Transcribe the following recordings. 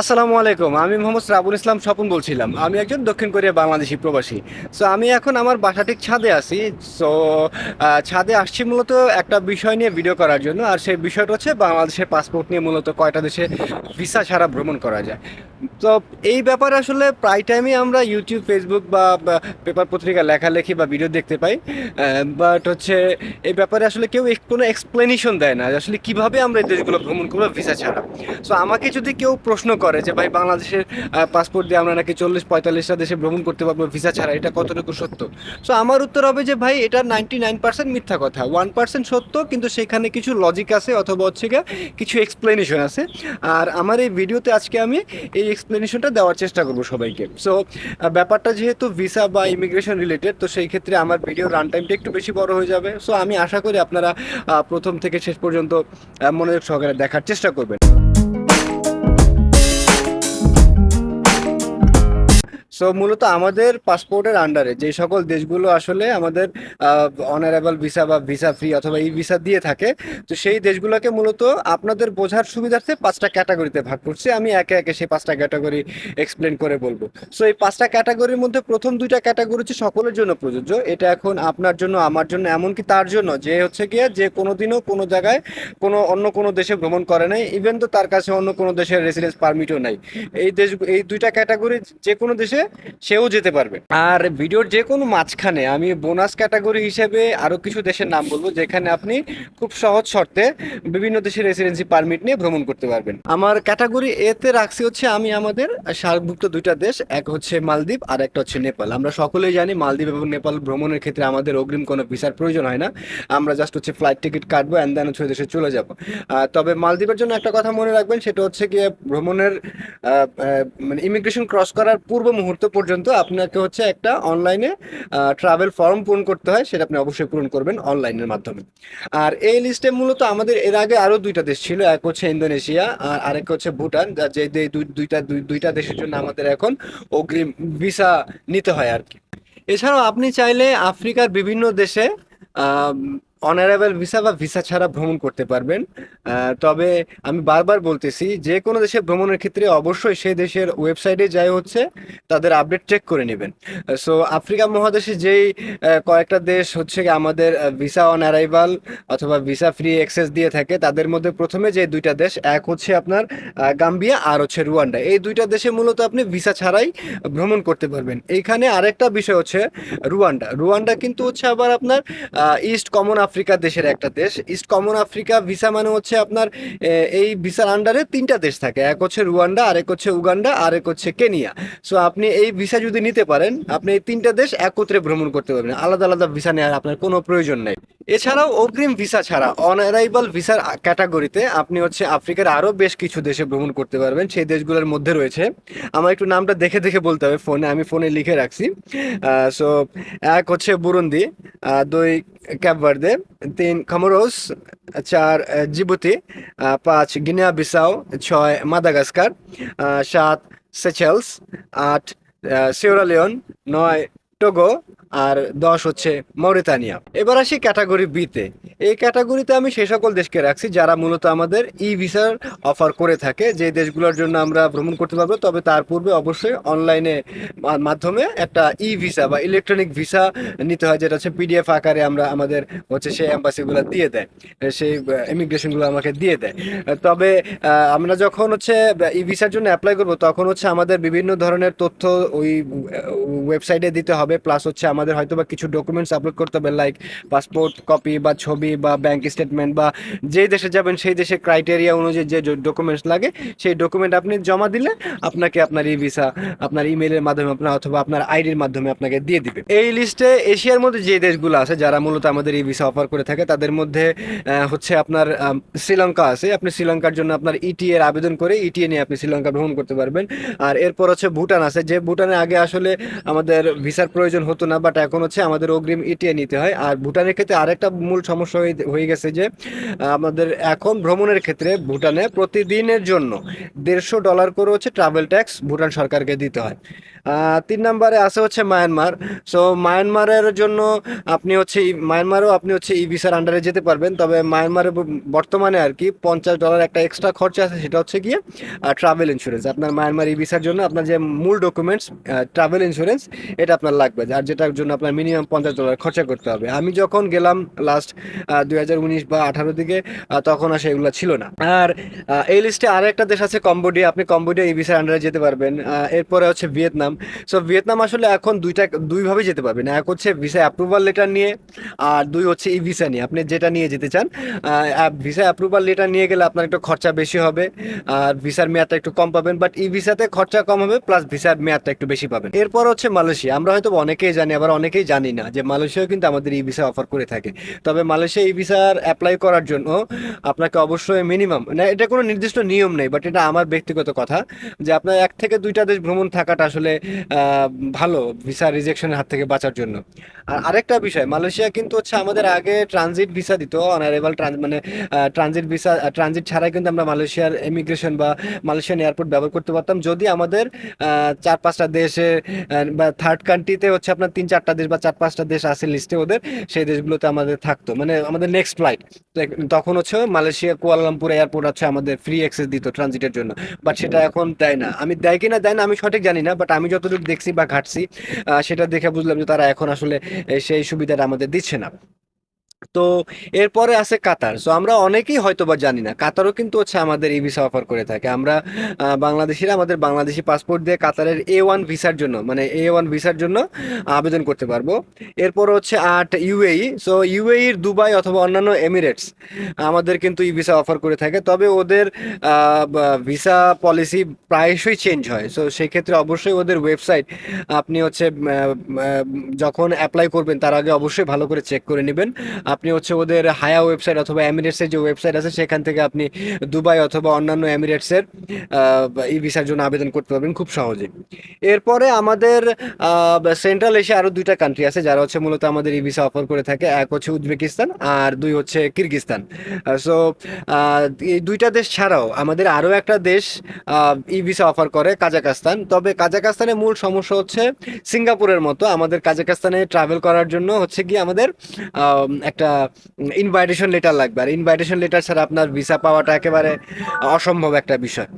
আসসালামু আলাইকুম, আমি মোহাম্মদ রাবুল ইসলাম স্বপন বলছিলাম। আমি একজন দক্ষিণ কোরিয়া বাংলাদেশি প্রবাসী। সো আমি এখন আমার বাসাটির ছাদে আছি। সো ছাদে আসছি মূলত একটা বিষয় নিয়ে ভিডিও করার জন্য। আর সেই বিষয়টা হচ্ছে বাংলাদেশের পাসপোর্ট নিয়ে মূলত কয়টা দেশে ভিসা ছাড়া ভ্রমণ করা যায়। তো এই ব্যাপারে আসলে প্রায় টাইমই আমরা ইউটিউব ফেসবুক বা পেপার পত্রিকা লেখালেখি বা ভিডিও দেখতে পাই। বাট হচ্ছে এই ব্যাপারে আসলে কেউ কোনো এক্সপ্লেনেশন দেয় না আসলে কীভাবে আমরা এই দেশগুলো ভ্রমণ করব ভিসা ছাড়া। সো আমাকে যদি কেউ প্রশ্ন করে যে, ভাই, বাংলাদেশের পাসপোর্ট দিয়ে আমরা নাকি চল্লিশ, পঁয়তাল্লিশটা দেশে ভ্রমণ করতে পারব ভিসা ছাড়া। এটা কতটুকু সত্য? সো আমার উত্তর হবে যে, ভাই, এটা নাইনটি নাইন পার্সেন্ট মিথ্যা কথা। ওয়ান পার্সেন্ট সত্য, কিন্তু সেখানে কিছু লজিক আছে অথবা হচ্ছে গিয়ে কিছু এক্সপ্লেনেশন আছে। আর আমার এই ভিডিওতে আজকে আমি এই এক্সপ্লেনেশনটা দেওয়ার চেষ্টা করব সবাইকে। সো ব্যাপারটা যেহেতু ভিসা বা ইমিগ্রেশন রিলেটেড তো সেই ক্ষেত্রে আমার ভিডিও রান টাইমটা একটু বেশি বড় হয়ে যাবে। সো আমি আশা করি আপনারা প্রথম থেকে শেষ পর্যন্ত মনোযোগ সহকারে দেখার চেষ্টা করবেন। সো মূলত আমাদের পাসপোর্টের আন্ডারে যে সকল দেশগুলো আসলে আমাদের অনারেবল ভিসা বা ভিসা ফ্রি অথবা ই ভিসা দিয়ে থাকে, তো সেই দেশগুলোকে মূলত আপনাদের বোঝার সুবিধার্থে পাঁচটা ক্যাটাগরিতে ভাগ করছি। আমি একে একে সেই পাঁচটা ক্যাটাগরি এক্সপ্লেন করে বলব। সো এই পাঁচটা ক্যাটাগরির মধ্যে প্রথম দুইটা ক্যাটাগরি হচ্ছে সকলের জন্য প্রযোজ্য। এটা এখন আপনার জন্য, আমার জন্য, এমনকি তার জন্য। যে হচ্ছে গিয়ে যে কোনোদিনও কোনো জায়গায় কোনো অন্য কোনো দেশে ভ্রমণ করে নাই ইভেন তো তার কাছে অন্য কোনো দেশের রেসিডেন্স পারমিটও নাই। এই দেশ, এই দুইটা ক্যাটাগরি যে কোনো দেশে সেও যেতে পারবে। আর ভিডিওর যে কোনো মাঝখানে আমি বোনাস ক্যাটাগরি হিসেবে আরও কিছু দেশের নাম বলব, যেখানে আপনি খুব সহজ শর্তে বিভিন্ন দেশের রেসিডেন্সি পারমিট নিয়ে ভ্রমণ করতে পারবেন। আমার ক্যাটাগরি এতে রাখছি হচ্ছে আমি, আমাদের সার্কভুক্ত দুইটা দেশ, এক হচ্ছে মালদ্বীপ আর একটা হচ্ছে নেপাল। আমরা সকলেই জানি মালদ্বীপ এবং নেপাল ভ্রমণের ক্ষেত্রে আমাদের অগ্রিম কোনো ভিসার প্রয়োজন হয় না। আমরা জাস্ট হচ্ছে ফ্লাইট টিকিট কাটবো অ্যান্ড দেন হচ্ছে দেশে চলে যাব। তবে মালদ্বীপের জন্য একটা কথা মনে রাখবেন, সেটা হচ্ছে গিয়ে ভ্রমণের মানে ইমিগ্রেশন ক্রস করার পূর্ব মুহূর্ত পর্যন্ত আপনাকে হচ্ছে একটা অনলাইনে ট্রাভেল ফর্ম পূরণ করতে হয়, সেটা আপনি অবশ্যই পূরণ করবেন অনলাইনের মাধ্যমে। আর এই লিস্টে মূলত আমাদের এর আগে আরও দুইটা দেশ ছিল, এক হচ্ছে ইন্দোনেশিয়া আর আরেক হচ্ছে ভুটান, যা- দুইটা দুই- দুইটা দেশের জন্য আমাদের এখন অগ্রিম ভিসা নিতে হয় আর কি। এছাড়াও আপনি চাইলে আফ্রিকার বিভিন্ন দেশে অনারেবল ভিসা বা ভিসা ছাড়া ভ্রমণ করতে পারবেন। তবে আমি বারবার বলতেছি, যে কোনো দেশে ভ্রমণের ক্ষেত্রে অবশ্যই সেই দেশের ওয়েবসাইটে যাই হচ্ছে, তাদের আপডেট চেক করে নেবেন। সো আফ্রিকা মহাদেশে যেই কয়েকটা দেশ হচ্ছে আমাদের ভিসা অন অ্যারাইভাল অথবা ভিসা ফ্রি অ্যাক্সেস দিয়ে থাকে, তাদের মধ্যে প্রথমে যে দুইটা দেশ, এক হচ্ছে আপনার গাম্বিয়া আর হচ্ছে রুয়ান্ডা। এই দুইটা দেশে মূলত আপনি ভিসা ছাড়াই ভ্রমণ করতে পারবেন। এইখানে আরেকটা বিষয় হচ্ছে রুয়ান্ডা। রুয়ান্ডা কিন্তু হচ্ছে আবার আপনার ইস্ট কমন আফ্রিকা দেশের একটা দেশ। ইস্ট কমন আফ্রিকা ভিসা মানে হচ্ছে আপনার এই ভিসার আন্ডারে তিনটা দেশ থাকে। এক হচ্ছে রুয়ান্ডা আরেক হচ্ছে উগান্ডা আরেক হচ্ছে কেনিয়া সো আপনি এই ভিসা যদি নিতে পারেন, আপনি এই তিনটা দেশ একত্রে ভ্রমণ করতে পারবেন। আলাদা আলাদা ভিসা নেওয়ার আপনার কোনো প্রয়োজন নেই। এছাড়াও অগ্রিম ভিসা ছাড়া অন অ্যারাইভাল ভিসার ক্যাটাগরিতে আপনি হচ্ছে আফ্রিকার আরও বেশ কিছু দেশে ভ্রমণ করতে পারবেন। সেই দেশগুলোর মধ্যে রয়েছে। আমার একটু নামটা দেখে দেখে বলতে হবে ফোনে আমি ফোনে লিখে রাখছি। সো এক হচ্ছে বুরুন্দি দুই ক্যাপভার্দে তিন খামোরোস চার জিবুতি পাঁচ গিনিয়া বিসাও ছয় মাদাগাস্কার সাত সেচেলস আট সিওরালিয়ন নয় টোগো আর দশ হচ্ছে মৌরিতানিয়া। এবার আসি ক্যাটাগরি বিতে এই ক্যাটাগরিতে আমি সেই সকল দেশকে রাখছি যারা মূলত আমাদের ই ভিসার অফার করে থাকে। যে দেশগুলোর জন্য আমরা ভ্রমণ করতে পারব, তবে তার পূর্বে অবশ্যই অনলাইনে মাধ্যমে একটা ই ভিসা বা ইলেকট্রনিক ভিসা নিতে হয়, যেটা হচ্ছে পিডিএফ আকারে আমরা আমাদের হচ্ছে সেই অ্যাম্বাসিগুলো দিয়ে দেয়, সেই ইমিগ্রেশনগুলো আমাকে দিয়ে দেয়। তবে আমরা যখন হচ্ছে ই ভিসার জন্য অ্যাপ্লাই করব, তখন হচ্ছে আমাদের বিভিন্ন ধরনের তথ্য ওই ওয়েবসাইটে দিতে হবে। প্লাস হচ্ছে আমাদের হয়তো বা কিছু ডকুমেন্টস আপলোড করতে হবে লাইক পাসপোর্ট কপি বা ছবি বা ব্যাংক স্টেটমেন্ট বা যেই দেশে যাবেন, সেই দেশের ক্রাইটেরিয়া অনুযায়ী যে ডকুমেন্টস লাগে, সেই ডকুমেন্ট আপনি জমা দিলে আপনাকে আপনার ই ভিসা আপনার ইমেলের মাধ্যমে আপনার অথবা আপনার আইডির মাধ্যমে আপনাকে দিয়ে দিবে। এই লিস্টে এশিয়ার মধ্যে যে দেশগুলো আছে, যারা মূলত আমাদের ই ভিসা অফার করে থাকে, তাদের মধ্যে হচ্ছে আপনার শ্রীলঙ্কা আছে। আপনি শ্রীলঙ্কার জন্য আপনার ইটি এর আবেদন করে ইটিএ নিয়ে আপনি শ্রীলঙ্কা ভ্রমণ করতে পারবেন। আর এরপর হচ্ছে ভুটান আছে, যে ভুটানে আগে আসলে আমাদের ভিসার প্রয়োজন হতো না বাট এখন হচ্ছে আমাদের অগ্রিম ইটিএ নিতে হয়। আর ভুটানের ক্ষেত্রে আরেকটা মূল সমস্যা হয়ে গেছে যে, আমাদের এখন ভ্রমণের ক্ষেত্রে ভুটানে প্রতিদিনের জন্য দেড়শো ডলার করে হচ্ছে ট্রাভেল ট্যাক্স ভুটান সরকারকে দিতে হয়। তিন নম্বরে আছে হচ্ছে মায়ানমার। সো মায়ানমারের জন্য আপনি হচ্ছে মায়ানমারও আপনি হচ্ছে ই ভিসার আন্ডারে যেতে পারবেন। তবে মায়ানমারে বর্তমানে আর কি পঞ্চাশ ডলার একটা এক্সট্রা খরচা আছে, সেটা হচ্ছে গিয়ে ট্রাভেল ইন্স্যুরেন্স আপনার মায়ানমার ই ভিসার জন্য আপনার যে মূল ডকুমেন্টস ট্রাভেল ইন্স্যুরেন্স এটা আপনার লাগবে। আর যেটার জন্য আপনার মিনিমাম পঞ্চাশ ডলার খরচা করতে হবে। আমি যখন গেলাম লাস্ট দুই হাজার উনিশ বা আঠারো দিকে তখন আর সেগুলো ছিল না। আর এই লিস্টে আরেকটা দেশ আছে কম্বোডিয়া। আপনি কম্বোডিয়া ই ভিসার আন্ডারে যেতে পারবেন। এরপরে হচ্ছে ভিয়েতনাম। সো ভিয়েতনাম আসলে এখন দুইটা, দুইভাবে যেতে পারবেন এক হচ্ছে ভিসা অ্যাপ্রুভাল লেটার নিয়ে, আর দুই হচ্ছে ই ভিসা নিয়ে। আপনি যেটা নিয়ে যেতে চান ভিসা অ্যাপ্রুভাল লেটার নিয়ে গেলে আপনার একটু খরচা বেশি হবে, আর ভিসার মেয়াদটা একটু কম পাবেন। বাট ই ভিসাতে খরচা কম হবে প্লাস ভিসার মেয়াদটা একটু বেশি পাবেন। এরপর হচ্ছে মালয়েশিয়া। আমরা হয়তো অনেকেই জানি, আবার অনেকেই জানি না যে মালয়েশিয়াও কিন্তু আমাদের ই ভিসা অফার করে থাকে। তবে মালয়েশিয়া ই ভিসার অ্যাপ্লাই করার জন্য আপনাকে অবশ্যই মিনিমাম না, এটা কোনো নির্দিষ্ট নিয়ম নেই বাট এটা আমার ব্যক্তিগত কথা যে আপনার এক থেকে দুইটা দেশ ভ্রমণ থাকাটা আসলে ভালো ভিসা রিজেকশনের হাত থেকে বাঁচার জন্য। আর আরেকটা বিষয়, মালয়েশিয়া কিন্তু হচ্ছে আমাদের আগে ট্রানজিট ভিসা দিত অনারেবল মানে ট্রানজিট ভিসা ট্রানজিট ছাড়াই কিন্তু আমরা মালয়েশিয়ার ইমিগ্রেশন বা মালয়েশিয়ান এয়ারপোর্ট ব্যবহার করতে পারতাম। যদি আমাদের চার পাঁচটা দেশে বা থার্ড কান্ট্রিতে হচ্ছে আপনার তিন চারটা দেশ বা চার পাঁচটা দেশ আছে লিস্টে ওদের, সেই দেশগুলোতে আমাদের থাকতো। মানে আমাদের নেক্সট ফ্লাইট তখন হচ্ছে মালয়েশিয়া কুয়ালালামপুর এয়ারপোর্ট হচ্ছে আমাদের ফ্রি অ্যাক্সেস দিত ট্রানজিটের জন্য। বাট সেটা এখন দেয় না। আমি দেয় কিনা দেয় না আমি সঠিক জানি না বাট আমি যতটুকু দেখছি বা ঘাটছি সেটা দেখে বুঝলাম যে তারা এখন আসলে সেই সুবিধাটা আমাদের দিচ্ছে না। তো এরপরে আছে কাতার। সো আমরা অনেকেই হয়তো বা জানি না। কাতারও কিন্তু হচ্ছে আমাদের ই ভিসা অফার করে থাকে। আমরা বাংলাদেশিরা আমাদের বাংলাদেশি পাসপোর্ট দিয়ে কাতারের এ ওয়ান ভিসার জন্য মানে এ ওয়ান ভিসার জন্য আবেদন করতে পারব। এরপর হচ্ছে আট ইউএই সো ইউএইর দুবাই অথবা অন্যান্য এমিরেটস আমাদের কিন্তু ই ভিসা অফার করে থাকে। তবে ওদের ভিসা পলিসি প্রায়শই চেঞ্জ হয়। সো সেই ক্ষেত্রে অবশ্যই ওদের ওয়েবসাইট আপনি হচ্ছে যখন অ্যাপ্লাই করবেন, তার আগে অবশ্যই ভালো করে চেক করে নেবেন। আপনি হচ্ছে ওদের হায়া ওয়েবসাইট অথবা এমিরেটসের যে ওয়েবসাইট আছে সেখান থেকে আপনি দুবাই অথবা অন্যান্য এমিরেটসের ই ভিসার জন্য আবেদন করতে পারবেন খুব সহজেই। এরপরে আমাদের সেন্ট্রাল এশিয়া আরও দুইটা কান্ট্রি আছে যারা হচ্ছে মূলত আমাদের ই ভিসা অফার করে থাকে। এক হচ্ছে উজবেকিস্তান আর দুই হচ্ছে কিরগিস্তান। সো এই দুইটা দেশ ছাড়াও আমাদের আরও একটা দেশ ই ভিসা অফার করে কাজাকাস্তান। তবে কাজাকাস্তানের মূল সমস্যা হচ্ছে সিঙ্গাপুরের মতো। আমাদের কাজাকাস্তানে ট্রাভেল করার জন্য হচ্ছে কি আমাদের আম, একটা ইনভাইটেশন লেটার লাগবে। আর ইনভাইটেশন লেটার ছাড়া আপনার ভিসা পাওয়াটা একেবারে অসম্ভব একটা বিষয়।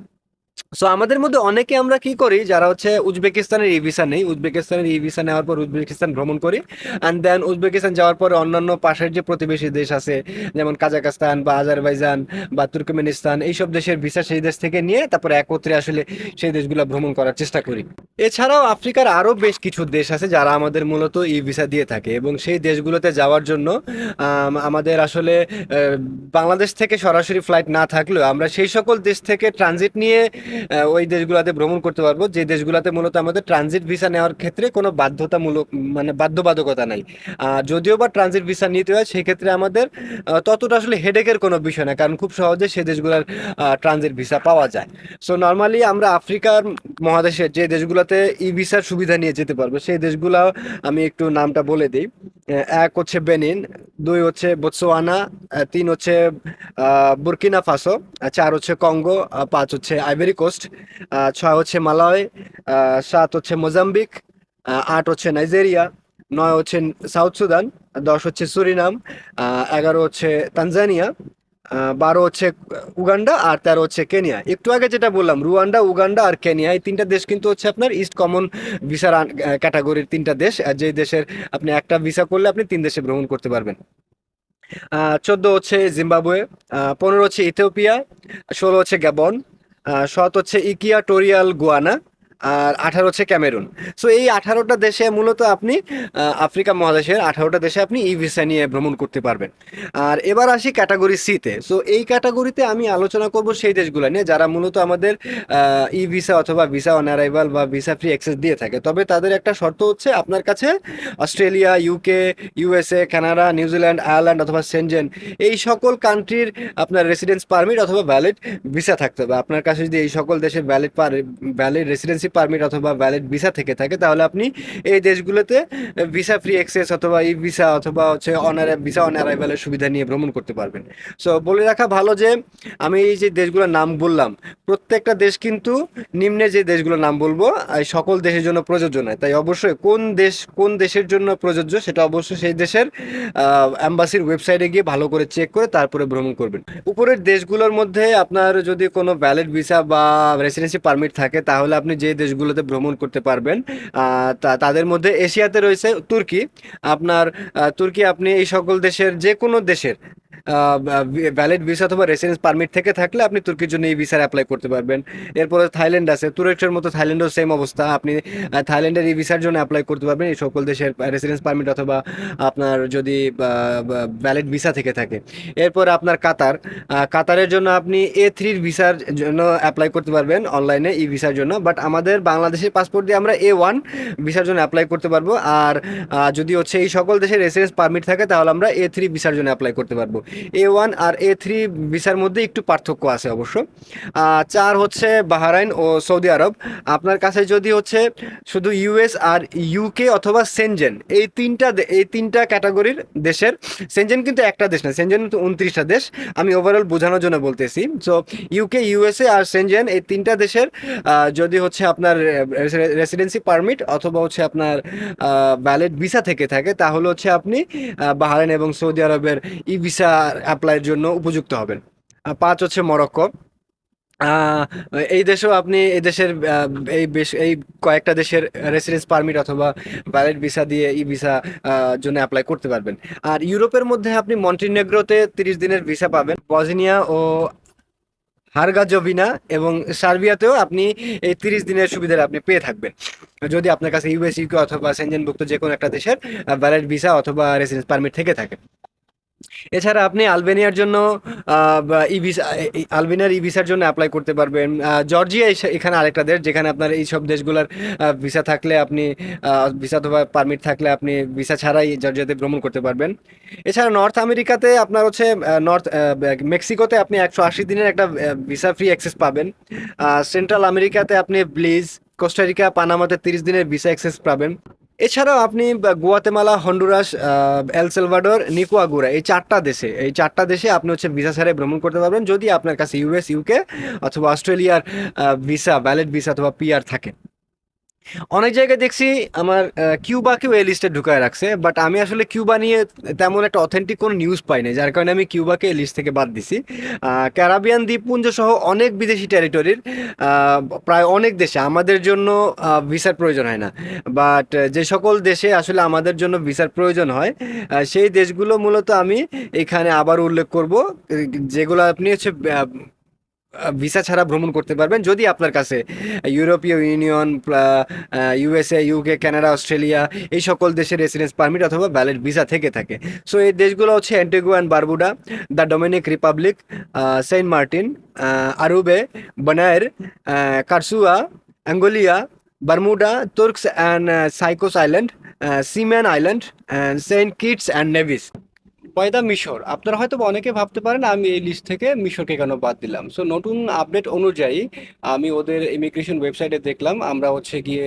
সো আমাদের মধ্যে অনেকে আমরা কি করি, যারা হচ্ছে উজবেকিস্তানের ই ভিসা নেই, উজবেকিস্তানের ই ভিসা নেওয়ার পর উজবেকিস্তান ভ্রমণ করি অ্যান্ড দেন উজবেকিস্তান যাওয়ার পরে অন্যান্য পাশের যে প্রতিবেশী দেশ আছে, যেমন কাজাকাস্তান বা আজারবাইজান বা তুর্কমেনিস্তান, এইসব দেশের ভিসা সেই দেশ থেকে নিয়ে তারপরে একত্রে আসলে সেই দেশগুলো ভ্রমণ করার চেষ্টা করি। এছাড়াও আফ্রিকার আরও বেশ কিছু দেশ আছে যারা আমাদের মূলত ই ভিসা দিয়ে থাকে, এবং সেই দেশগুলোতে যাওয়ার জন্য আমাদের আসলে বাংলাদেশ থেকে সরাসরি ফ্লাইট না থাকলেও আমরা সেই সকল দেশ থেকে ট্রানজিট নিয়ে ওই দেশগুলোতে ভ্রমণ করতে পারব। যে দেশগুলোতে মূলত আমাদের ট্রানজিট ভিসা নেওয়ার ক্ষেত্রে কোনো বাধ্যতামূলক মানে বাধ্যবাধকতা নাই। আহ, যদিও বা ট্রানজিট ভিসা নিতে হয় সেক্ষেত্রে আমাদের ততটা আসলে হেডেকের কোনো বিষয় না কারণ খুব সহজে সে দেশগুলোর ট্রানজিট ভিসা পাওয়া যায়। সো নর্মালি আমরা আফ্রিকার মহাদেশের যে দেশগুলোতে ই ভিসার সুবিধা নিয়ে যেতে পারব সেই দেশগুলো আমি একটু নামটা বলে দিই। এক হচ্ছে বেনিন দুই হচ্ছে বোৎসোয়ানা তিন হচ্ছে বুরকিনা ফাসো চার হচ্ছে কঙ্গো পাঁচ হচ্ছে আইভেরি কোস্ট আহ, ছয় হচ্ছে মালাওই আহ, সাত হচ্ছে মোজাম্বিক আট হচ্ছে নাইজেরিয়া নয় হচ্ছে সাউথ সুদান দশ হচ্ছে সুরিনাম এগারো হচ্ছে তানজানিয়া বারো হচ্ছে উগান্ডা আর তেরো হচ্ছে কেনিয়া। একটু আগে যেটা বললাম রুয়ান্ডা উগান্ডা আর কেনিয়া এই তিনটা দেশ কিন্তু হচ্ছে আপনার ইস্ট কমন ভিসার ক্যাটাগরির তিনটা দেশ আর যে দেশের আপনি একটা ভিসা করলে আপনি তিন দেশে ভ্রমণ করতে পারবেন। চোদ্দ হচ্ছে জিম্বাবুয়ে পনেরো হচ্ছে ইথিওপিয়া ষোলো হচ্ছে গ্যাবন হচ্ছে হচ্ছে ইকিয়াটোরিয়াল গুয়ানা। আর আঠারো হচ্ছে ক্যামেরুন। সো এই আঠারোটা দেশে মূলত আপনি আফ্রিকা মহাদেশের আঠারোটা দেশে আপনি ই ভিসা নিয়ে ভ্রমণ করতে পারবেন। আর এবার আসি ক্যাটাগরি সিতে সো এই ক্যাটাগরিতে আমি আলোচনা করব সেই দেশগুলো নিয়ে যারা মূলত আমাদের ই ভিসা অথবা ভিসা অন অ্যারাইভাল বা ভিসা ফ্রি অ্যাক্সেস দিয়ে থাকে। তবে তাদের একটা শর্ত হচ্ছে আপনার কাছে Australia UK USA Canada New Zealand Ireland অথবা সেনজেন এই সকল কান্ট্রির আপনার রেসিডেন্স পারমিট অথবা ভ্যালিড ভিসা থাকতে হবে। আপনার কাছে যদি এই সকল দেশের ভ্যালিড পার ভ্যালিড রেসিডেন্সি রেসিডেন্সি পারমিট অথবা ভ্যালিড ভিসা থেকে থাকে, তাহলে আপনি এই দেশগুলোতে ভিসা ফ্রি অ্যাক্সেস অথবা ই ভিসা অথবা হচ্ছে অনার ভিসা অন অ্যারাইভালের সুবিধা নিয়ে ভ্রমণ করতে পারবেন। সো বলে রাখা ভালো যে, আমি এই যে দেশগুলোর নাম বললাম, প্রত্যেকটা দেশ কিন্তু নিম্নে যে দেশগুলোর নাম বলব সকল দেশের জন্য প্রযোজ্য নয়। তাই অবশ্যই কোন দেশ, কোন দেশের জন্য প্রযোজ্য, সেটা অবশ্যই সেই দেশের অ্যাম্বাসির ওয়েবসাইটে গিয়ে ভালো করে চেক করে তারপরে ভ্রমণ করবেন। উপরের দেশগুলোর মধ্যে আপনার যদি কোনো ভ্যালিড ভিসা বা রেসিডেন্সি পারমিট থাকে, তাহলে আপনি যে দেশগুলোতে ভ্রমণ করতে পারবেন। তাদের মধ্যে এশিয়াতে রয়েছে তুর্কি। আপনার তুর্কি আপনি এই সকল দেশের যে কোনো দেশের ভ্যালিড ভিসা অথবা রেসিডেন্স পারমিট থেকে থাকলে আপনি তুর্কির জন্য এই ভিসার অ্যাপ্লাই করতে পারবেন। এরপরে থাইল্যান্ড আছে, তুরস্কের মতো থাইল্যান্ডও সেম অবস্থা। আপনি থাইল্যান্ডের এই ভিসার জন্য অ্যাপ্লাই করতে পারবেন, এই সকল দেশের রেসিডেন্স পারমিট অথবা আপনার যদি ভ্যালিড ভিসা থেকে থাকে। এরপর আপনার কাতার কাতারের জন্য আপনি এ থ্রির ভিসার জন্য অ্যাপ্লাই করতে পারবেন অনলাইনে ই ভিসার জন্য। বাট আমাদের বাংলাদেশের পাসপোর্ট দিয়ে আমরা এ ওয়ান ভিসার জন্য অ্যাপ্লাই করতে পারব। আর যদি হচ্ছে এই সকল দেশের রেসিডেন্স পারমিট থাকে, তাহলে আমরা এ থ্রি ভিসার জন্য অ্যাপ্লাই করতে পারব। এ ওয়ান আর এ থ্রি ভিসার মধ্যে একটু পার্থক্য আছে অবশ্য। চার হচ্ছে বাহারাইন ও সৌদি আরব। আপনার কাছে যদি হচ্ছে শুধু ইউএস আর ইউকে অথবা সেনজেন, এই তিনটা এই তিনটা ক্যাটাগরির দেশের, সেনজেন কিন্তু একটা দেশ না, সেনজেন কিন্তু উনত্রিশটা দেশ, আমি ওভারঅল বোঝানোর জন্য বলতেছি। সো ইউকে ইউএসএ আর সেনজেন, এই তিনটা দেশের যদি হচ্ছে আপনার রেসিডেন্সি পারমিট অথবা হচ্ছে আপনার ভ্যালিড ভিসা থেকে থাকে, তাহলে হচ্ছে আপনি বাহরাইন এবং সৌদি আরবের ই ভিসা অ্যাপ্লাইয়ের জন্য উপযুক্ত হবেন। পাঁচ হচ্ছে মরক্কো। এই দেশেও আপনি এই দেশের এই বেশ, এই কয়েকটা দেশের রেসিডেন্স পারমিট অথবা ভ্যালিড ভিসা দিয়ে ই ভিসা জন্য অ্যাপ্লাই করতে পারবেন। আর ইউরোপের মধ্যে আপনি মন্টিনেগ্রোতে তিরিশ দিনের ভিসা পাবেন। বজনিয়া ও হারগাজোভিনা এবং সার্বিয়াতেও আপনি এই তিরিশ দিনের সুবিধা আপনি পেয়ে থাকবেন। যদি আপনার কাছে ইউএস ইউকে অথবা সেনজেনভুক্ত যে কোনো একটা দেশের ভ্যালিড ভিসা অথবা রেসিডেন্স পারমিট থেকে থাকে। এছাড়া আপনি আলবেনিয়ার জন্য ই ভিসা আলবেনিয়ার ই ভিসার জন্য অ্যাপ্লাই করতে পারবেন। জর্জিয়া এখানে আরেকটা দেশ, যেখানে আপনার এই সব দেশগুলোর ভিসা থাকলে আপনি ভিসা অথবা পারমিট থাকলে আপনি ভিসা ছাড়াই জর্জিয়াতে ভ্রমণ করতে পারবেন। এছাড়া নর্থ আমেরিকাতে আপনার হচ্ছে নর্থ মেক্সিকোতে আপনি একশো আশি দিনের একটা ভিসা ফ্রি অ্যাক্সেস পাবেন। সেন্ট্রাল আমেরিকাতে আপনি ব্লিজ কোস্টারিকা পানামাতে তিরিশ দিনের ভিসা অ্যাক্সেস পাবেন। এছাড়াও আপনি গোয়াতেমালা, হন্ডুরাস এলসেলভাডোর এল সেলভাডোর নিকুয়াগুরা, এই চারটা দেশে, এই চারটা দেশে আপনি হচ্ছে ভিসা ছাড়াই ভ্রমণ করতে পারবেন যদি আপনার কাছে ইউএস ইউকে অথবা অস্ট্রেলিয়ার ভিসা ভ্যালিড ভিসা অথবা পিআর থাকে। অনেক জায়গায় দেখছি আমার কিউবাকেও এই লিস্টে ঢুকায় রাখছে বাট আমি আসলে কিউবা নিয়ে তেমন একটা অথেন্টিক কোনো নিউজ পাই নাই যার কারণে আমি কিউবাকে এই লিস্ট থেকে বাদ দিছি। ক্যারাবিয়ান দ্বীপপুঞ্জ সহ অনেক বিদেশি টেরিটরির প্রায় অনেক দেশে আমাদের জন্য ভিসার প্রয়োজন হয় না। বাট যে সকল দেশে আসলে আমাদের জন্য ভিসার প্রয়োজন হয় সেই দেশগুলো মূলত আমি এখানে আবার উল্লেখ করব যেগুলো আপনি হচ্ছে ভিসা ছাড়া ভ্রমণ করতে পারবেন যদি আপনার কাছে European union USA, UK, Canada, Australia এই সকল দেশের রেসিডেন্স পারমিট অথবা ভ্যালিড ভিসা থেকে থাকে। সো এই দেশগুলো হচ্ছে Antigua and Barbuda the Dominic republic Saint Martin Aruba Bonaire Curacao Anguilla Bermuda Turks and Caicos island Cayman island Saint Kitts and Nevis পয়দা মিশর। আপনারা হয়তো অনেকে ভাবতে পারেন, আমি এই লিস্ট থেকে মিশরকে কেন বাদ দিলাম? সো নতুন আপডেট অনুযায়ী আমি ওদের ইমিগ্রেশন ওয়েবসাইটে দেখলাম, আমরা হচ্ছে গিয়ে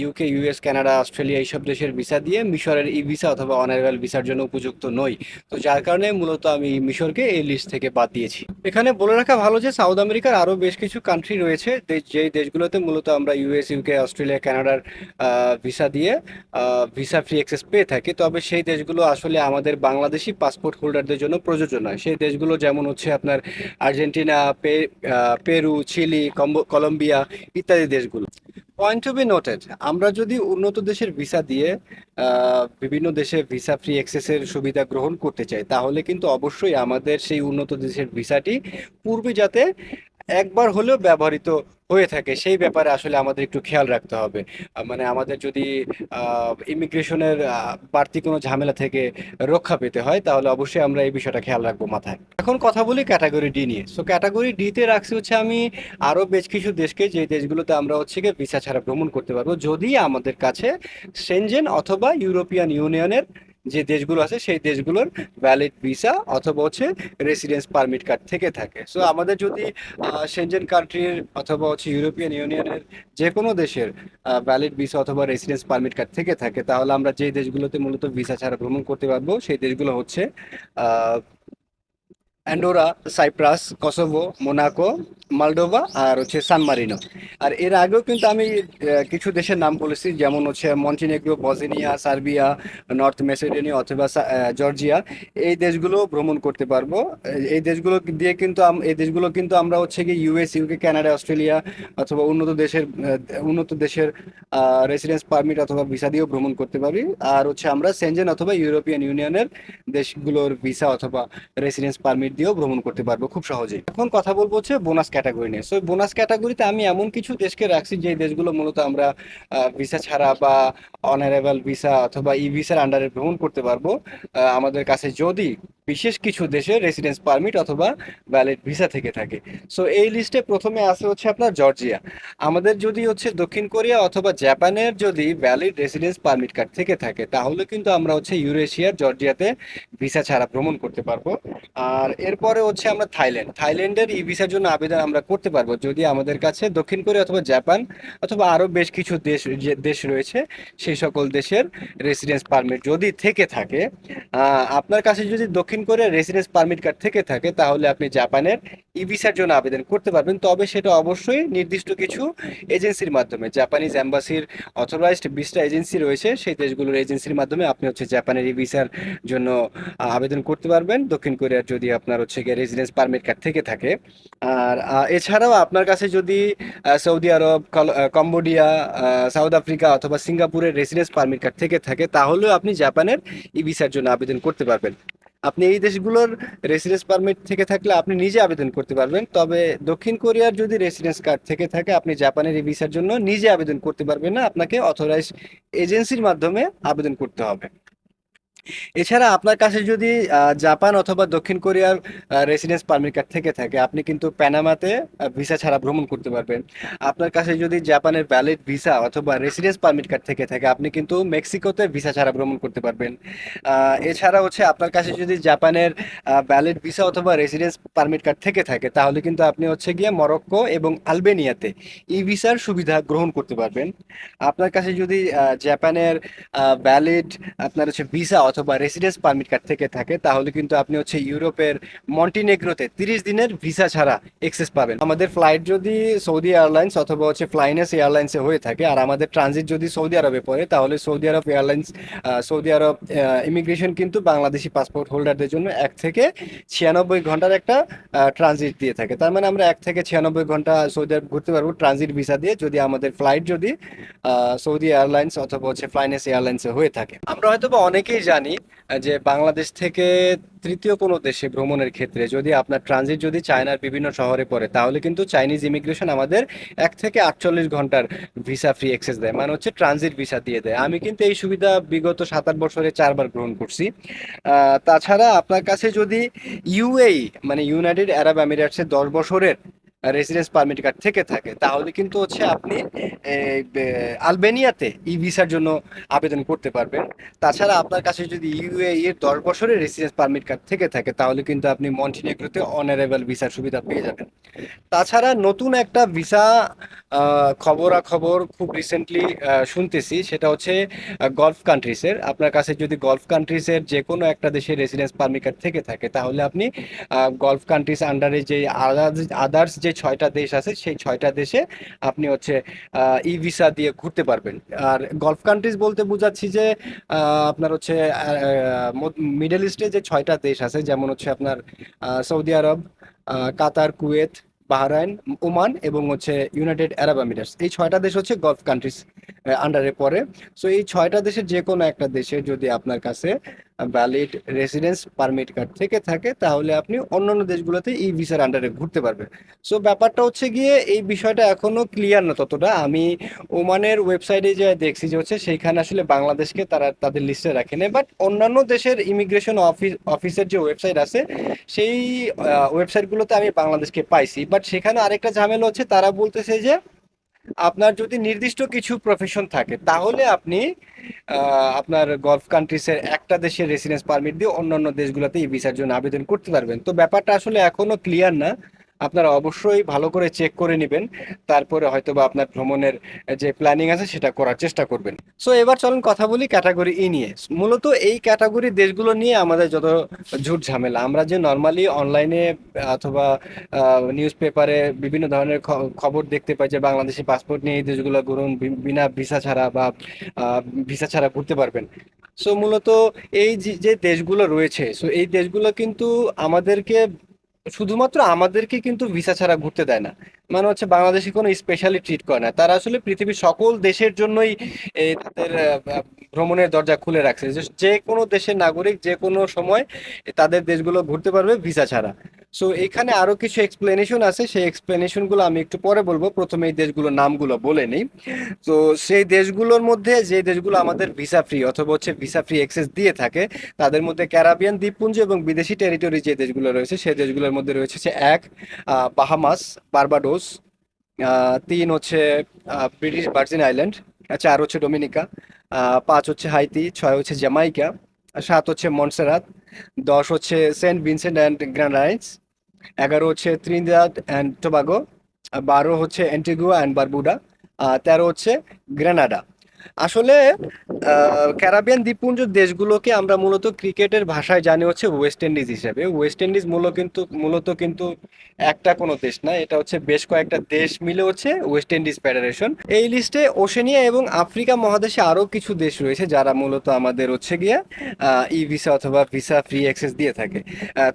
ইউকে ইউএস কানাডা অস্ট্রেলিয়া এইসব দেশের ভিসা দিয়ে মিশরের ই ভিসা অথবা অনারেবল ভিসার জন্য উপযুক্ত নই। তো যার কারণে মূলত আমি মিশরকে এই লিস্ট থেকে বাদ দিয়েছি। এখানে বলে রাখা ভালো যে সাউথ আমেরিকার আরও বেশ কিছু কান্ট্রি রয়েছে যেই দেশগুলোতে মূলত আমরা ইউএস ইউকে অস্ট্রেলিয়া কানাডার ভিসা দিয়ে ভিসা ফ্রি অ্যাক্সেস পেয়ে থাকি। তবে সেই দেশগুলো আসলে আমাদের বাংলাদেশি পাসপোর্ট হোল্ডারদের জন্য প্রযোজ্য নয়। সেই দেশগুলো যেমন হচ্ছে আপনার আর্জেন্টিনা পেরু, চিলি কলম্বিয়া ইত্যাদি দেশগুলো। পয়েন্ট টু বি নোটেড আমরা যদি উন্নত দেশের ভিসা দিয়ে বিভিন্ন দেশে ভিসা ফ্রি অ্যাক্সেসের সুবিধা গ্রহণ করতে চাই, তাহলে কিন্তু অবশ্যই আমাদের সেই উন্নত দেশের ভিসাটি পূর্বে যাতে একবার হলেও ব্যবহৃত হয়ে থাকে, সেই ব্যাপারে আসলে আমাদের একটু খেয়াল রাখতে হবে। মানে আমাদের যদি ইমিগ্রেশনের বাড়তি কোনো ঝামেলা থেকে রক্ষা পেতে হয়, তাহলে অবশ্যই আমরা এই বিষয়টা খেয়াল রাখব মাথায়। এখন কথা বলি ক্যাটাগরি ডি নিয়ে। সো ক্যাটাগরি ডিতে রাখছি হচ্ছে আমি আরও বেশ কিছু দেশকে, যে দেশগুলোতে আমরা হচ্ছে গিয়ে ভিসা ছাড়া ভ্রমণ করতে পারব। যদি আমাদের কাছে সেনজেন অথবা ইউরোপিয়ান ইউনিয়নের যে দেশগুলো আছে, সেই দেশগুলোর ভ্যালিড ভিসা অথবা হচ্ছে রেসিডেন্স পারমিট কার্ড থেকে থাকে। সো আমাদের যদি সেনজেন কান্ট্রির অথবা হচ্ছে ইউরোপিয়ান ইউনিয়নের যে কোনো দেশের ভ্যালিড ভিসা অথবা রেসিডেন্স পারমিট কার্ড থেকে থাকে, তাহলে আমরা যে দেশগুলোতে মূলত ভিসা ছাড়া ভ্রমণ করতে পারব, সেই দেশগুলো হচ্ছে Andorra Cyprus Kosovo Monaco Moldova আর হচ্ছে সান মারিনো আর এর আগেও কিন্তু আমি কিছু দেশের নাম বলেছি, যেমন হচ্ছে Montenegro Bosnia Serbia North Macedonia অথবা জর্জিয়া এই দেশগুলো ভ্রমণ করতে পারব। এই- এই দেশগুলো দিয়ে কিন্তু এই দেশগুলো কিন্তু আমরা হচ্ছে কি ইউএস ইউকে কানাডা অস্ট্রেলিয়া অথবা উন্নত দেশের উন্নত দেশের রেসিডেন্স পারমিট অথবা ভিসা দিয়েও ভ্রমণ করতে পারি। আর হচ্ছে আমরা সেনজেন অথবা ইউরোপিয়ান ইউনিয়নের দেশগুলোর ভিসা অথবা রেসিডেন্স পারমিট দিয়েও ভ্রমণ করতে পারব খুব সহজেই। এখন কথা বলব হচ্ছে বোনাস ক্যাটাগরি নিয়ে। সো বোনাস ক্যাটাগরিতে আমি এমন কিছু দেশকে রাখছি যে দেশগুলো মূলত আমরা ভিসা ছাড়া বা অনারেবল ভিসা অথবা ই ভিসার আন্ডারে ভ্রমণ করতে পারব। আমাদের কাছে যদি বিশেষ কিছু দেশের রেসিডেন্স পারমিট অথবা ভ্যালিড ভিসা থেকে থাকে। সো এই লিস্টে প্রথমে আছে হচ্ছে আপনার জর্জিয়া। আমাদের যদি হচ্ছে দক্ষিণ কোরিয়া অথবা জাপানের যদি ভ্যালিড রেসিডেন্স পারমিট কার্ড থেকে থাকে, তাহলে কিন্তু আমরা হচ্ছে ইউরেশিয়ার জর্জিয়াতে ভিসা ছাড়া ভ্রমণ করতে পারব। আর এরপরে হচ্ছে আমরা থাইল্যান্ড। থাইল্যান্ডের ই ভিসার জন্য আবেদন আমরা করতে পারব যদি আমাদের কাছে দক্ষিণ কোরিয়া অথবা জাপান অথবা আরও বেশ কিছু দেশ, যে দেশ রয়েছে, সেই সকল দেশের রেসিডেন্স পারমিট যদি থেকে থাকে আপনার কাছে যদি দক্ষিণ কোরিয়ার রেসিডেন্স পারমিট কার্ড থেকে থাকে, তাহলে আপনি জাপানের ই ভিসার জন্য আবেদন করতে পারবেন। তবে সেটা অবশ্যই নির্দিষ্ট কিছু এজেন্সির মাধ্যমে জাপানিজ অ্যাম্বাসির অথরাইজড বিশটা এজেন্সি রয়েছে, সেই দেশগুলোর এজেন্সির মাধ্যমে আপনি হচ্ছে জাপানের ই ভিসার জন্য আবেদন করতে পারবেন। দক্ষিণ কোরিয়ার যদি আপনার হচ্ছে গিয়ে রেসিডেন্স পারমিট কার্ড থেকে থাকে। আর এছাড়াও আপনার কাছে যদি Saudi Arab Cambodia South Africa অথবা সিঙ্গাপুরের রেসিডেন্স পারমিট কার্ড থেকে থাকে, তাহলেও আপনি জাপানের ই ভিসার জন্য আবেদন করতে পারবেন। আপনি এই দেশগুলোর রেসিডেন্স পারমিট থেকে থাকলে আপনি নিজে আবেদন করতে পারবেন। তবে দক্ষিণ কোরিয়ার যদি রেসিডেন্স কার্ড থেকে থাকে, আপনি জাপানের ভিসার জন্য নিজে আবেদন করতে পারবেন না। আপনাকে অথরাইজ এজেন্সির মাধ্যমে আবেদন করতে হবে। এছাড়া আপনার কাছে যদি জাপান অথবা দক্ষিণ কোরিয়ার রেসিডেন্স পারমিট কার্ড থেকে থাকে, আপনি কিন্তু প্যানামাতে ভিসা ছাড়া ভ্রমণ করতে পারবেন। আপনার কাছে যদি জাপানের ভ্যালিড ভিসা অথবা রেসিডেন্স পারমিট কার্ড থেকে থাকে, আপনি কিন্তু মেক্সিকোতে ভিসা ছাড়া ভ্রমণ করতে পারবেন। এছাড়া হচ্ছে আপনার কাছে যদি জাপানের ভ্যালিড ভিসা অথবা রেসিডেন্স পারমিট কার্ড থেকে থাকে, তাহলে কিন্তু আপনি হচ্ছে গিয়ে মরক্কো এবং আলবেনিয়াতে ই ভিসার সুবিধা গ্রহণ করতে পারবেন। আপনার কাছে যদি জাপানের ভ্যালিড আপনার হচ্ছে ভিসা অথবা রেসিডেন্স পারমিট কার্ড থেকে থাকে, তাহলে কিন্তু আপনি হচ্ছে ইউরোপের মন্টিনেগ্রোতে তিরিশ দিনের ভিসা ছাড়া এক্সেস পাবেন। আমাদের ফ্লাইট যদি সৌদি এয়ারলাইন্স অথবা হচ্ছে ফ্লাইনেস এয়ারলাইন্সে হয়ে থাকে, আর আমাদের ট্রানজিট যদি সৌদি আরবে পড়ে, তাহলে Saudi Arab airlines Saudi Arab immigration কিন্তু বাংলাদেশি পাসপোর্ট হোল্ডারদের জন্য এক থেকে ছিয়ানব্বই ঘণ্টার একটা ট্রানজিট দিয়ে থাকে। তার মানে আমরা এক থেকে ছিয়ানব্বই ঘণ্টা সৌদি আরব ঘুরতে পারব ট্রানজিট ভিসা দিয়ে, যদি আমাদের ফ্লাইট যদি সৌদি এয়ারলাইন্স অথবা হচ্ছে ফ্লাইনেস এয়ারলাইন্সে হয়ে থাকে। আমরা হয়তো বা অনেকেই জানি আহ, যে বাংলাদেশ থেকে তৃতীয় কোনো দেশে ভ্রমণের ক্ষেত্রে যদি আপনার ট্রানজিট যদি চায়নার বিভিন্ন শহরে পড়ে তাহলে কিন্তু চাইনিজ ইমিগ্রেশন আমাদের এক থেকে আটচল্লিশ ঘণ্টার ভিসা ফ্রি অ্যাক্সেস দেয়। মানে হচ্ছে ট্রানজিট ভিসা দিয়ে দেয়। আমি কিন্তু এই সুবিধা বিগত সাত আট বছরে চারবার গ্রহণ করছি। তাছাড়া আপনার কাছে যদি ইউএই মানে ইউনাইটেড আরব আমিরাটসের দশ বছরের রেসিডেন্স পারমিট কার্ড থেকে থাকে, তাহলে কিন্তু হচ্ছে আপনি আলবেনিয়াতে ই ভিসার জন্য আবেদন করতে পারবেন। তাছাড়া আপনার কাছে যদি ইউএ এর দশ বছরের রেসিডেন্স পারমিট কার্ড থেকে থাকে, তাহলে কিন্তু আপনি মন্টিনেগ্রোতে অনারেবল ভিসার সুবিধা পেয়ে যাবেন। তাছাড়া নতুন একটা ভিসা খবরাখবর খুব রিসেন্টলি শুনতেছি। সেটা হচ্ছে গলফ কান্ট্রিজের আপনার কাছে যদি গলফ কান্ট্রিজের যে কোনো একটা দেশের রেসিডেন্স পারমিট থেকে থাকে, তাহলে আপনি গলফ কান্ট্রিজ আন্ডারে যে আদার্স যে ছয়টা দেশ আছে, সেই ছয়টা দেশে আপনি হচ্ছে ই ভিসা দিয়ে ঘুরতে পারবেন। আর গলফ কান্ট্রিজ বলতে বোঝাচ্ছি যে আপনার হচ্ছে মিডল ইস্টে যে ছয়টা দেশ আছে, যেমন হচ্ছে আপনার Saudi Arab Qatar Kuwait Bahrain Oman এবং হচ্ছে ইউনাইটেড আরব আমিরাটস এই ছয়টা দেশ হচ্ছে গলফ কান্ট্রিজ আন্ডারে পড়ে। সো এই ছয়টা দেশের যে কোনো একটা দেশে যদি আপনার কাছে ভ্যালিড রেসিডেন্স পারমিট কার্ড থেকে থাকে, তাহলে আপনি অন্যান্য দেশগুলোতে ই ভিসার আন্ডারে ঘুরতে পারবেন। সো ব্যাপারটা হচ্ছে গিয়ে, এই বিষয়টা এখনও ক্লিয়ার না ততটা। আমি ওমানের ওয়েবসাইটে যে দেখছি যে হচ্ছে, সেইখানে আসলে বাংলাদেশকে তারা তাদের লিস্টে রাখে রাখেনি বাট অন্যান্য দেশের ইমিগ্রেশন অফিস অফিসের যে ওয়েবসাইট আছে, সেই ওয়েবসাইটগুলোতে আমি বাংলাদেশকে পাইছি। বাট সেখানে আরেকটা ঝামেলা হচ্ছে, তারা বলতেছে যে আপনার যদি নির্দিষ্ট কিছু প্রফেশন থাকে, তাহলে আপনি আপনার গলফ কান্ট্রিসের একটা দেশের রেসিডেন্স পারমিট দিয়ে অন্যান্য দেশগুলোতে এই ভিসার জন্য আবেদন করতে পারবেন। তো ব্যাপারটা আসলে এখনও ক্লিয়ার না। আপনারা অবশ্যই ভালো করে চেক করে নেবেন। তারপরে হয়তো বা আপনার ভ্রমণের যে প্ল্যানিং আছে সেটা করার চেষ্টা করবেন। সো এবার চলুন কথা বলি ক্যাটাগরি ই নিয়ে। মূলত এই ক্যাটাগরি দেশগুলো নিয়ে আমাদের যত ঝুট ঝামেলা, আমরা যে নর্মালি অনলাইনে অথবা নিউজ পেপারে বিভিন্ন ধরনের খবর দেখতে পাই যে বাংলাদেশি পাসপোর্ট নিয়ে এই দেশগুলো ঘুরুন বিনা ভিসা ছাড়া বা ভিসা ছাড়া ঘুরতে পারবেন। সো মূলত এই যে দেশগুলো রয়েছে সো এই দেশগুলো কিন্তু আমাদেরকে শুধুমাত্র আমাদেরকে কিন্তু ভিসা ছাড়া ঘুরতে দেয় না। মানে হচ্ছে বাংলাদেশে কোনো স্পেশালি ট্রিট করে না। তারা আসলে পৃথিবীর সকল দেশের জন্যই তাদের ভ্রমণের দরজা খুলে রাখছে। যে কোনো দেশের নাগরিক যে কোনো সময় তাদের দেশগুলো ঘুরতে পারবে ভিসা ছাড়া। সো এখানে আরও কিছু এক্সপ্লেনেশন আছে। সেই এক্সপ্লেনেশনগুলো আমি একটু পরে বলব। প্রথমে এই দেশগুলোর নামগুলো বলে নিই। তো সেই দেশগুলোর মধ্যে যে দেশগুলো আমাদের ভিসা ফ্রি অথবা হচ্ছে ভিসা ফ্রি অ্যাক্সেস দিয়ে থাকে, তাদের মধ্যে ক্যারাবিয়ান দ্বীপপুঞ্জ এবং বিদেশি টেরিটরি যে দেশগুলো রয়েছে সেই দেশগুলোর মধ্যে রয়েছে এক বাহামাস বারবাডোস আহ, তিন হচ্ছে ব্রিটিশ ভার্জিন আইল্যান্ড চার হচ্ছে ডোমিনিকা পাঁচ হচ্ছে হাইতি ছয় হচ্ছে জ্যামাইকা সাত হচ্ছে মনসেরাত দশ হচ্ছে সেন্ট ভিনসেন্ট অ্যান্ড গ্র্যান্ডাইন্স এগারো হচ্ছে ত্রিনিদাদ অ্যান্ড টোবাগো বারো হচ্ছে অ্যান্টিগুয়া অ্যান্ড বারবুডা তেরো হচ্ছে গ্রেনাডা আসলে ক্যারাবিয়ান দ্বীপপুঞ্জ দেশগুলোকে আমরা মূলত ক্রিকেটের ভাষায় জানি হচ্ছে ওয়েস্ট ইন্ডিজ হিসেবে। ওয়েস্ট ইন্ডিজ মূল কিন্তু, মূলত কিন্তু একটা কোনো দেশ না, এটা হচ্ছে বেশ কয়েকটা দেশ মিলে হচ্ছে ওয়েস্ট ইন্ডিজ ফেডারেশন। এই লিস্টে ওশেনিয়া এবং আফ্রিকা মহাদেশে আরও কিছু দেশ রয়েছে যারা মূলত আমাদের হচ্ছে গিয়ে ই ভিসা অথবা ভিসা ফ্রি অ্যাক্সেস দিয়ে থাকে।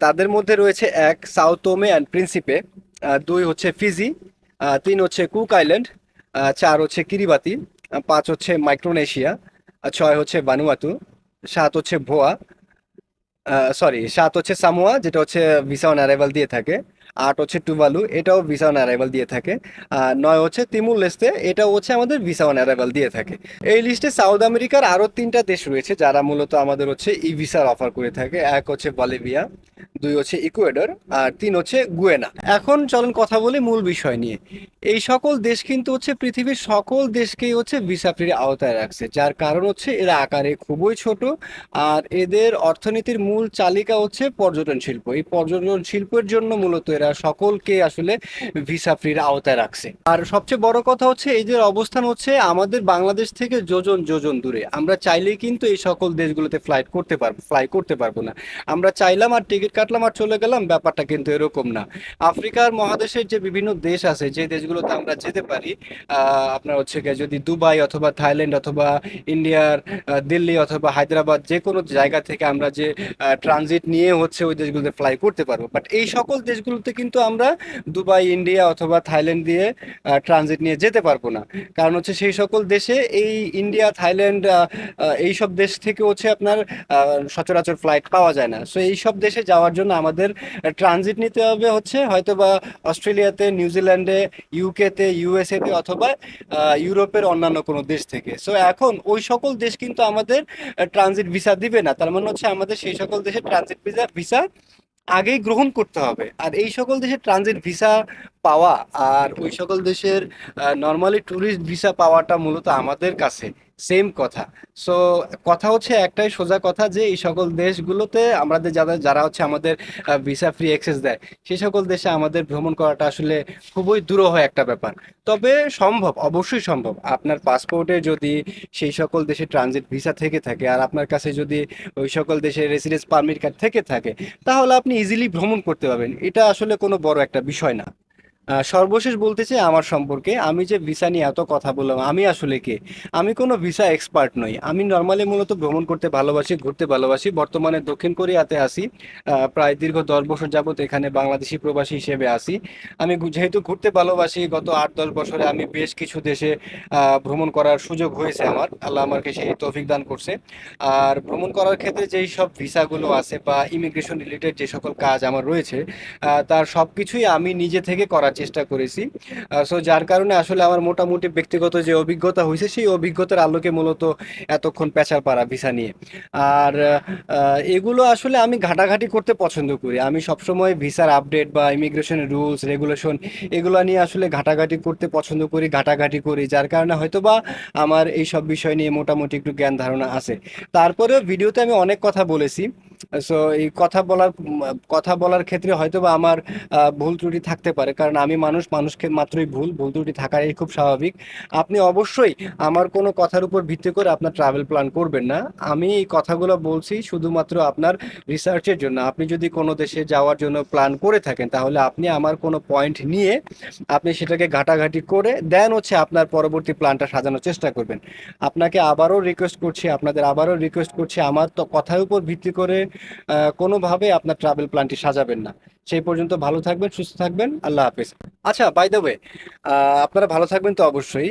তাদের মধ্যে রয়েছে এক সাউথোমে অ্যান্ড প্রিন্সিপে দুই হচ্ছে ফিজি তিন হচ্ছে কুক আইল্যান্ড চার হচ্ছে কিরিবাতি। পাঁচ হচ্ছে মাইক্রোনেশিয়া ছয় হচ্ছে বানুয়াতু সাত হচ্ছে ভোয়া সরি সাত হচ্ছে সামোয়া, যেটা হচ্ছে ভিসা অন অ্যারাইভাল দিয়ে থাকে। আট হচ্ছে টুভালু এটাও ভিসা অন অ্যারাইভাল দিয়ে থাকে। আর নয় হচ্ছে তিমুর লেস্তে এটাও হচ্ছে আমাদের ভিসা অন অ্যারাইভাল দিয়ে থাকে। এই লিস্টে সাউথ আমেরিকার আরও তিনটা দেশ রয়েছে, যারা মূলত আমাদের হচ্ছে ই ভিসার অফার করে থাকে। এক হচ্ছে বলিভিয়া দুই হচ্ছে ইকুয়েডর আর তিন হচ্ছে গুয়েনা এখন চলুন কথা বলি মূল বিষয় নিয়ে। এই সকল দেশ কিন্তু হচ্ছে পৃথিবীর সকল দেশকেই হচ্ছে ভিসা ফ্রির আওতায় রাখছে, যার কারণ হচ্ছে এরা আকারে খুবই ছোট। আর এদের অর্থনীতির মূল চালিকা হচ্ছে পর্যটন শিল্প। এই পর্যটন শিল্পের জন্য মূলত এরা সকলকে আসলে ভিসা ফ্রির আওতায় রাখছে। আর সবচেয়ে বড় কথা হচ্ছে এদের অবস্থান হচ্ছে, আমাদের বাংলাদেশ থেকে যোজন যোজন দূরে। আমরা চাইলেই কিন্তু এই সকল দেশগুলোতে ফ্লাইট করতে পারব ফ্লাই করতে পারব না। আমরা চাইলাম আর টিকিট কাটলাম আর চলে গেলাম, ব্যাপারটা কিন্তু এরকম না। আফ্রিকার মহাদেশের যে বিভিন্ন দেশ আছে, যে দেশগুলোতে আমরা যেতে পারি আপনার হচ্ছে গিয়ে যদি দুবাই অথবা থাইল্যান্ড অথবা ইন্ডিয়ার দিল্লি অথবা হায়দ্রাবাদ যে কোনো জায়গা থেকে আমরা যে ট্রানজিট নিয়ে হচ্ছে ওই দেশগুলোতে ফ্লাই করতে পারব। বাট এই সকল দেশগুলোতে কিন্তু আমরা দুবাই, ইন্ডিয়া অথবা থাইল্যান্ড দিয়ে ট্রানজিট নিয়ে যেতে পারব না। কারণ হচ্ছে সেই সকল দেশে এই ইন্ডিয়া, থাইল্যান্ড এই সব দেশ থেকে হচ্ছে আপনার সচরাচর ফ্লাইট পাওয়া যায় না। সো এই সব দেশে যাওয়ার জন্য আমাদের ট্রানজিট নিতে হবে হচ্ছে হয়তো বা অস্ট্রেলিয়াতে নিউজিল্যান্ডে ইউকেতে ইউএসএতে অথবা ইউরোপের অন্যান্য কোনো দেশ থেকে। সো এখন ওই সকল দেশ কিন্তু আমাদের ট্রানজিট ভিসা দিবে না। তার মানে হচ্ছে আমাদের সেই সকল দেশের ট্রানজিট ভিসা ভিসা আগেই গ্রহণ করতে হবে। আর এই সকল দেশে ট্রানজিট ভিসা পাওয়া আর ওই সকল দেশের নর্মালি ট্যুরিস্ট ভিসা পাওয়াটা মূলত আমাদের কাছে সেম কথা। সো কথা হচ্ছে একটাই সোজা কথা যে এই সকল দেশগুলোতে আমাদের যারা যারা হচ্ছে আমাদের ভিসা ফ্রি অ্যাক্সেস দেয় সেই সকল দেশে আমাদের ভ্রমণ করাটা আসলে খুবই দুরূহ একটা ব্যাপার। তবে সম্ভব, অবশ্যই সম্ভব। আপনার পাসপোর্টে যদি সেই সকল দেশে ট্রানজিট ভিসা থেকে থাকে আর আপনার কাছে যদি ওই সকল দেশের রেসিডেন্স পারমিট কার্ড থেকে থাকে, তাহলে আপনি ইজিলি ভ্রমণ করতে পারবেন। এটা আসলে কোনো বড় একটা বিষয় না। সর্বশেষ বলতে চাই আমার সম্পর্কে, আমি যে ভিসা নিয়ে এত কথা বললাম, আমি আসলে কে? আমি কোনো ভিসা এক্সপার্ট নই। আমি নর্মালি মূলত ভ্রমণ করতে ভালোবাসি, ঘুরতে ভালোবাসি। বর্তমানে দক্ষিণ কোরিয়াতে আসি প্রায় দীর্ঘ দশ বছর যাবত এখানে বাংলাদেশি প্রবাসী হিসেবে আসি আমি যেহেতু ঘুরতে ভালোবাসি, গত আট, দশ বছরে আমি বেশ কিছু দেশে ভ্রমণ করার সুযোগ হয়েছে আমার। আল্লাহ আমাকে সেই তৌফিক দান করছে। আর ভ্রমণ করার ক্ষেত্রে যেই সব ভিসাগুলো আছে বা ইমিগ্রেশন রিলেটেড যে সকল কাজ আমার রয়েছে তার সব কিছুই আমি নিজে থেকে করার চেষ্টা করেছি। সো যার কারণে আসলে আমার মোটামুটি ব্যক্তিগত যে অভিজ্ঞতা হয়েছে, সেই অভিজ্ঞতার আলোকে মূলত এতক্ষণ পেঁচার পাড়া, ভিসা নিয়ে। আর এগুলো আসলে আমি ঘাটাঘাটি করতে পছন্দ করি। আমি সবসময় ভিসার আপডেট বা ইমিগ্রেশনের রুলস রেগুলেশন এগুলো নিয়ে আসলে ঘাটাঘাটি করতে পছন্দ করি, ঘাটাঘাটি করি। যার কারণে হয়তো বা আমার এই সব বিষয় নিয়ে মোটামুটি একটু জ্ঞান ধারণা আছে। তারপরেও ভিডিওতে আমি অনেক কথা বলেছি। সো এই কথা বলার কথা বলার ক্ষেত্রে হয়তো বা আমার ভুল ত্রুটি থাকতে পারে। কারণ আমি মানুষ, মানুষকে মাত্রই ভুল ভুল ত্রুটি থাকাই খুব স্বাভাবিক। আপনি অবশ্যই আমার কোনো কথার উপর ভিত্তি করে আপনার ট্রাভেল প্ল্যান করবেন না। আমি এই কথাগুলো বলছি শুধুমাত্র আপনার রিসার্চের জন্য। আপনি যদি কোনো দেশে যাওয়ার জন্য প্ল্যান করে থাকেন, তাহলে আপনি আমার কোনো পয়েন্ট নিয়ে আপনি সেটাকে ঘাটাঘাটি করে দেন হচ্ছে আপনার পরবর্তী প্ল্যানটা সাজানোর চেষ্টা করবেন। আপনাকে আবারও রিকোয়েস্ট করছি, আপনাদের আবারও রিকোয়েস্ট করছি, আমার তো কথার উপর ভিত্তি করে কোনোভাবে আপনার ট্রাভেল প্ল্যানটি সাজাবেন না। সেই পর্যন্ত ভালো থাকবেন, সুস্থ থাকবেন, আল্লাহ হাফেজ। আচ্ছা বাই দ্য ওয়ে আপনারা ভালো থাকবেন তো অবশ্যই।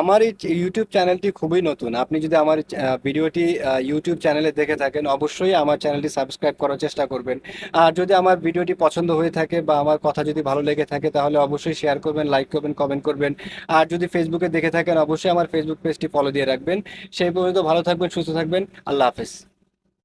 আমার এই ইউটিউব চ্যানেলটি খুবই নতুন। আপনি যদি আমার ভিডিওটি ইউটিউব চ্যানেলে দেখে থাকেন, অবশ্যই আমার চ্যানেলটি সাবস্ক্রাইব করার চেষ্টা করবেন। আর যদি আমার ভিডিওটি পছন্দ হয়ে থাকে বা আমার কথা যদি ভালো লেগে থাকে, তাহলে অবশ্যই শেয়ার করবেন লাইক করবেন কমেন্ট করবেন। আর যদি ফেসবুকে দেখে থাকেন, অবশ্যই আমার ফেসবুক পেজটি ফলো দিয়ে রাখবেন। সেই পর্যন্ত ভালো থাকবেন, সুস্থ থাকবেন, আল্লাহ হাফেজ।